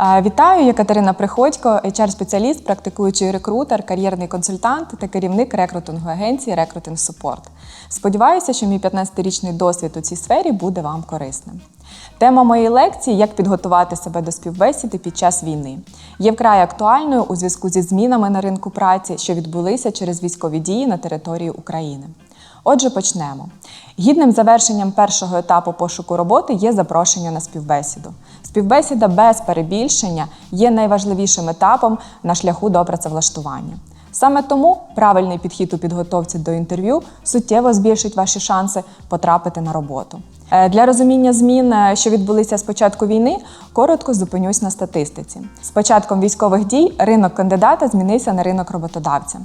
Вітаю, я Катерина Приходько, HR-спеціаліст, практикуючий рекрутер, кар'єрний консультант та керівник рекрутингу агенції Recruiting Support. Сподіваюся, що мій 15-річний досвід у цій сфері буде вам корисним. Тема моєї лекції як підготувати себе до співбесіди під час війни є вкрай актуальною у зв'язку зі змінами на ринку праці, що відбулися через військові дії на території України. Отже, почнемо. Гідним завершенням першого етапу пошуку роботи є запрошення на співбесіду. Співбесіда без перебільшення є найважливішим етапом на шляху до працевлаштування. Саме тому правильний підхід у підготовці до інтерв'ю суттєво збільшить ваші шанси потрапити на роботу. Е, Для розуміння змін, е, що відбулися з початку війни, коротко зупинюсь на статистиці. З початком військових дій ринок кандидата змінився на ринок роботодавця.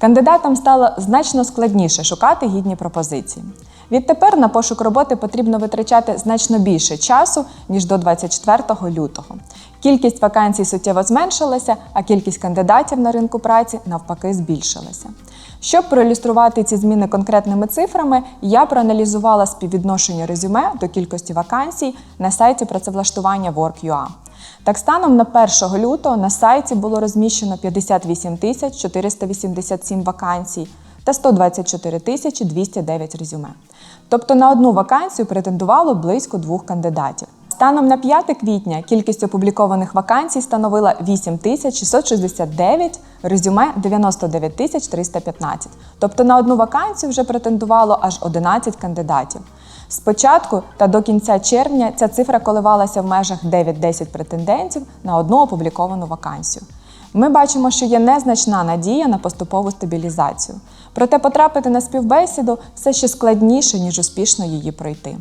Кандидатам стало значно складніше шукати гідні пропозиції. Відтепер на пошук роботи потрібно витрачати значно більше часу ніж до 24 лютого. Кількість вакансій суттєво зменшилася, а кількість кандидатів на ринку праці навпаки збільшилася. Щоб проілюструвати ці зміни конкретними цифрами, я проаналізувала співвідношення резюме до кількості вакансій на сайті працевлаштування Work.ua. Так, станом на 1 лютого на сайті було розміщено 58 тисяч 487 вакансій та 124 тисячі 209 резюме. Тобто на одну вакансію претендувало близько двох кандидатів. Станом на 5 квітня кількість опублікованих вакансій становила 8 тисяч 669, резюме 99 тисяч 315. Тобто на одну вакансію вже претендувало аж 11 кандидатів. Спочатку та до кінця червня ця цифра коливалася в межах 9-10 претендентів на одну опубліковану вакансію. Ми бачимо, що є незначна надія на поступову стабілізацію. Проте потрапити на співбесіду все ще складніше, ніж успішно її пройти.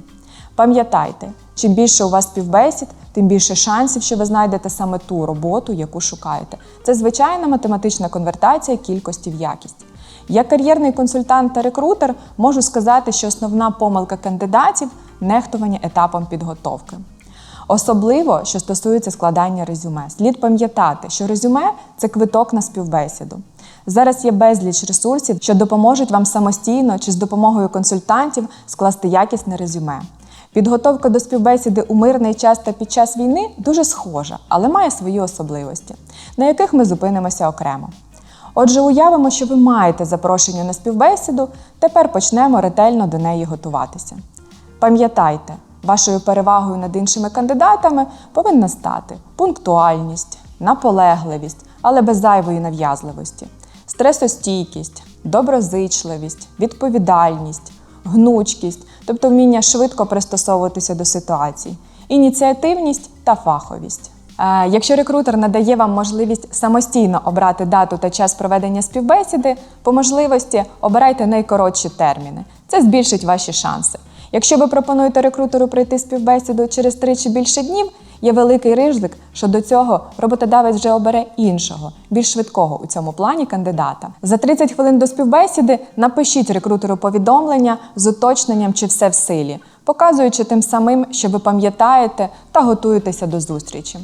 Пам'ятайте, чим більше у вас співбесід, тим більше шансів, що ви знайдете саме ту роботу, яку шукаєте. Це звичайна математична конвертація кількості в якість. Як кар'єрний консультант та рекрутер можу сказати, що основна помилка кандидатів нехтування етапом підготовки. Особливо, що стосується складання резюме, слід пам'ятати, що резюме це квиток на співбесіду. Зараз є безліч ресурсів, що допоможуть вам самостійно чи з допомогою консультантів скласти якісне резюме. Підготовка до співбесіди у мирний час та під час війни дуже схожа, але має свої особливості, на яких ми зупинимося окремо. Отже, уявимо, що ви маєте запрошення на співбесіду, тепер почнемо ретельно до неї готуватися. Пам'ятайте, вашою перевагою над іншими кандидатами повинна стати пунктуальність, наполегливість, але без зайвої нав'язливості, стресостійкість, доброзичливість, відповідальність, гнучкість, тобто вміння швидко пристосовуватися до ситуацій, ініціативність та фаховість. Е, Якщо рекрутер надає вам можливість самостійно обрати дату та час проведення співбесіди, по можливості обирайте найкоротші терміни. Це збільшить ваші шанси. Якщо ви пропонуєте рекрутеру пройти співбесіду через три чи більше днів, є великий ризик, що до цього роботодавець вже обере іншого, більш швидкого у цьому плані кандидата. За 30 хвилин до співбесіди напишіть рекрутеру повідомлення з уточненням, чи все в силі, показуючи тим самим, що ви пам'ятаєте та готуєтеся до зустрічі.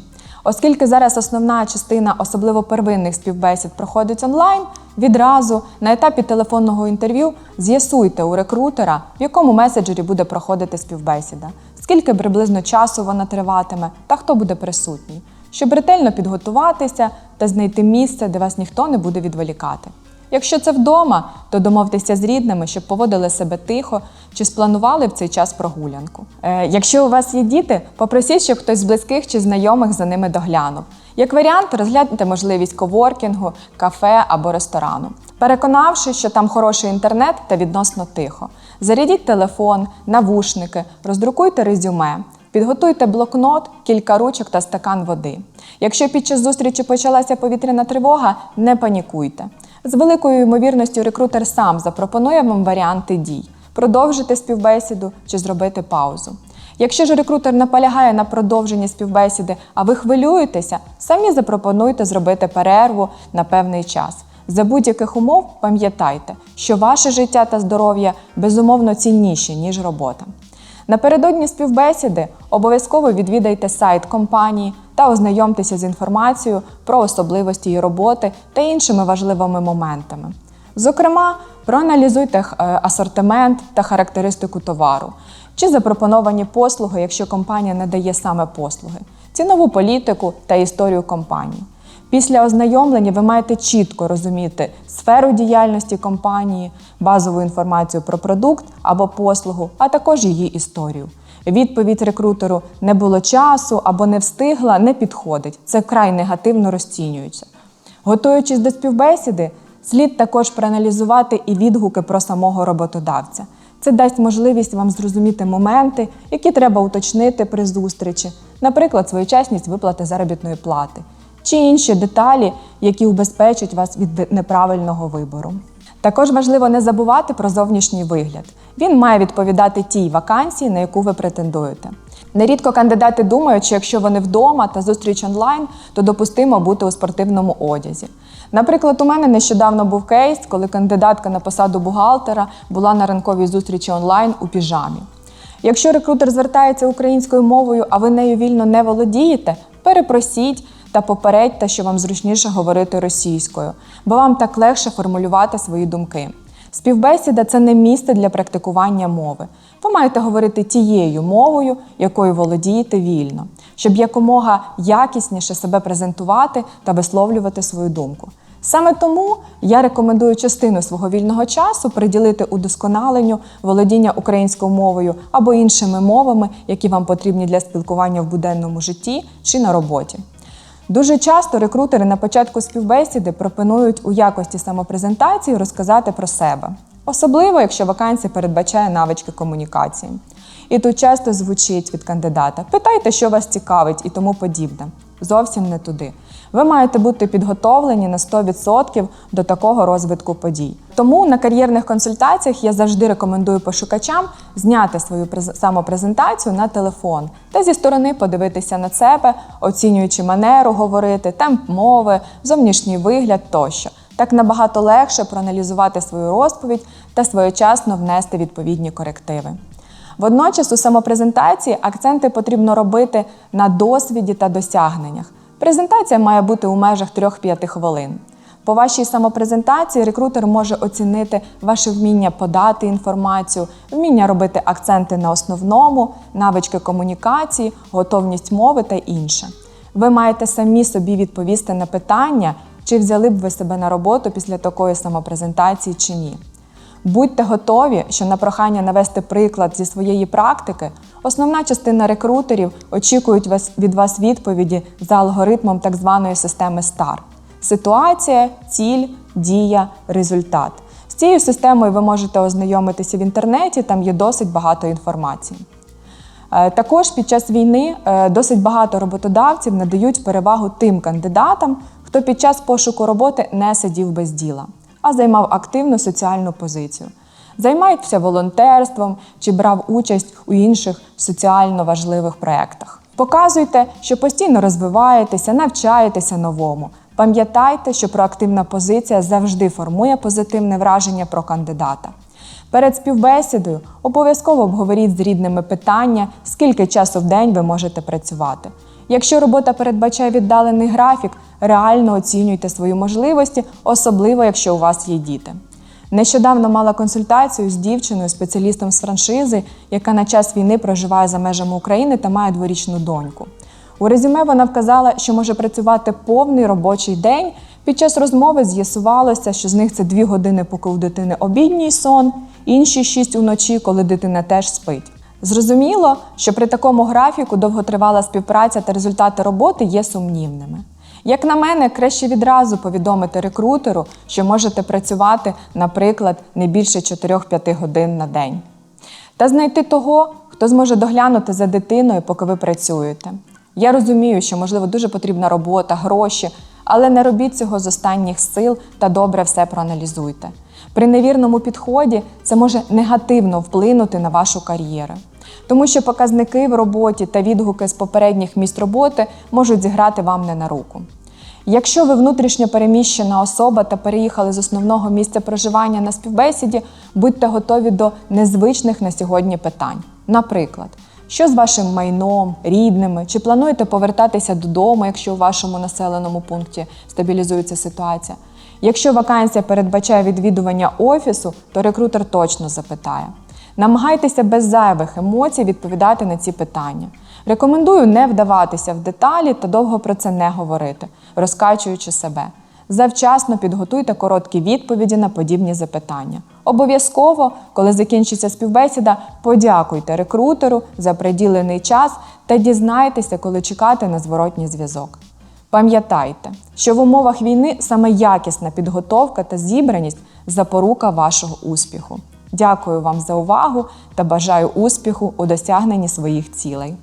Оскільки зараз основна частина, особливо первинних співбесід, проходить онлайн, відразу на етапі телефонного інтерв'ю з'ясуйте у рекрутера, в якому меседжері буде проходити співбесіда, скільки приблизно часу вона триватиме та хто буде присутній, щоб ретельно підготуватися та знайти місце, де вас ніхто не буде відволікати. Якщо це вдома, то домовтеся з рідними, щоб поводили себе тихо чи спланували в цей час прогулянку. Е, якщо у вас є діти, попросіть, щоб хтось з близьких чи знайомих за ними доглянув. Як варіант, розгляньте можливість коворкінгу, кафе або ресторану, переконавшись, що там хороший інтернет та відносно тихо. Зарядіть телефон, навушники, роздрукуйте резюме. Підготуйте блокнот, кілька ручок та стакан води. Якщо під час зустрічі почалася повітряна тривога, не панікуйте. З великою ймовірністю рекрутер сам запропонує вам варіанти дій: продовжити співбесіду чи зробити паузу. Якщо ж рекрутер наполягає на продовженні співбесіди, а ви хвилюєтеся, самі запропонуйте зробити перерву на певний час. За будь-яких умов пам'ятайте, що ваше життя та здоров'я безумовно цінніші, ніж робота. Напередодні співбесіди обов'язково відвідайте сайт компанії та ознайомтеся з інформацією про особливості її роботи та іншими важливими моментами. Зокрема, проаналізуйте е, асортимент та характеристику товару, чи запропоновані послуги, якщо компанія надає саме послуги, цінову політику та історію компанії. Після ознайомлення ви маєте чітко розуміти сферу діяльності компанії, базову інформацію про продукт або послугу, а також її історію. Відповідь рекрутеру не було часу або не встигла не підходить. Це вкрай негативно розцінюється. Готуючись до співбесіди, слід також проаналізувати і відгуки про самого роботодавця. Це дасть можливість вам зрозуміти моменти, які треба уточнити при зустрічі, наприклад, своєчасність виплати заробітної плати чи інші деталі, які убезпечать вас від неправильного вибору. Також важливо не забувати про зовнішній вигляд. Він має відповідати тій вакансії, на яку ви претендуєте. Нерідко кандидати думають, що якщо вони вдома та зустріч онлайн, то допустимо бути у спортивному одязі. Наприклад, у мене нещодавно був кейс, коли кандидатка на посаду бухгалтера була на ранковій зустрічі онлайн у піжамі. Якщо рекрутер звертається українською мовою, а ви нею вільно не володієте, перепросіть та попередьте, що вам зручніше говорити російською, бо вам так легше формулювати свої думки. Співбесіда це не місце для практикування мови. Ви маєте говорити тією мовою, якою володієте вільно, щоб якомога якісніше себе презентувати та висловлювати свою думку. Саме тому я рекомендую частину свого вільного часу приділити удосконаленню володіння українською мовою або іншими мовами, які вам потрібні для спілкування в буденному житті чи на роботі. Дуже часто рекрутери на початку співбесіди пропонують у якості самопрезентації розказати про себе, особливо якщо вакансія передбачає навички комунікації. І тут часто звучить від кандидата: питайте, що вас цікавить, і тому подібне. Зовсім не туди. Ви маєте бути підготовлені на 100% до такого розвитку подій. Тому на кар'єрних консультаціях я завжди рекомендую пошукачам зняти свою през- самопрезентацію на телефон та зі сторони подивитися на себе, оцінюючи манеру говорити, темп мови, зовнішній вигляд тощо. Так набагато легше проаналізувати свою розповідь та своєчасно внести відповідні корективи. Водночас у самопрезентації акценти потрібно робити на досвіді та досягненнях. Презентація має бути у межах 3-5 хвилин. По вашій самопрезентації рекрутер може оцінити ваше вміння подати інформацію, вміння робити акценти на основному, навички комунікації, готовність мови та інше. Ви маєте самі собі відповісти на питання, чи взяли б ви себе на роботу після такої самопрезентації чи ні. Будьте готові, що на прохання навести приклад зі своєї практики, основна частина рекрутерів очікують від вас відповіді за алгоритмом так званої системи STAR. Ситуація, ціль, дія, результат. З цією системою ви можете ознайомитися в інтернеті, там є досить багато інформації. Е, Також під час війни е, досить багато роботодавців надають перевагу тим кандидатам, хто під час пошуку роботи не сидів без діла, а займав активну соціальну позицію. Займається волонтерством чи брав участь у інших соціально важливих проєктах. Показуйте, що постійно розвиваєтеся, навчаєтеся новому. Пам'ятайте, що проактивна позиція завжди формує позитивне враження про кандидата. Перед співбесідою обов'язково обговоріть з рідними питання, скільки часу в день ви можете працювати. Якщо робота передбачає віддалений графік, реально оцінюйте свої можливості, особливо якщо у вас є діти. Нещодавно мала консультацію з дівчиною, спеціалістом з франшизи, яка на час війни проживає за межами України та має дворічну доньку. У резюме вона вказала, що може працювати повний робочий день. Під час розмови з'ясувалося, що з них це дві години, поки у дитини обідній сон, інші шість уночі, коли дитина теж спить. Зрозуміло, що при такому графіку довготривала співпраця та результати роботи є сумнівними. Як на мене, краще відразу повідомити рекрутеру, що можете працювати, наприклад, не більше 4-5 годин на день. Та знайти того, хто зможе доглянути за дитиною, поки ви працюєте. Я розумію, що, можливо, дуже потрібна робота, гроші, але не робіть цього з останніх сил та добре все проаналізуйте. При невірному підході це може негативно вплинути на вашу кар'єру, тому що показники в роботі та відгуки з попередніх місць роботи можуть зіграти вам не на руку. Якщо ви внутрішньо переміщена особа та переїхали з основного місця проживання на співбесіді, будьте готові до незвичних на сьогодні питань. Наприклад, що з вашим майном, рідними, чи плануєте повертатися додому, якщо у вашому населеному пункті стабілізується ситуація? Якщо вакансія передбачає відвідування офісу, то рекрутер точно запитає. Намагайтеся без зайвих емоцій відповідати на ці питання. Рекомендую не вдаватися в деталі та довго про це не говорити, розкачуючи себе. Завчасно підготуйте короткі відповіді на подібні запитання. Обов'язково, коли закінчиться співбесіда, подякуйте рекрутеру за приділений час та дізнайтеся, коли чекати на зворотній зв'язок. Пам'ятайте, що в умовах війни саме якісна підготовка та зібраність запорука вашого успіху. Дякую вам за увагу та бажаю успіху у досягненні своїх цілей.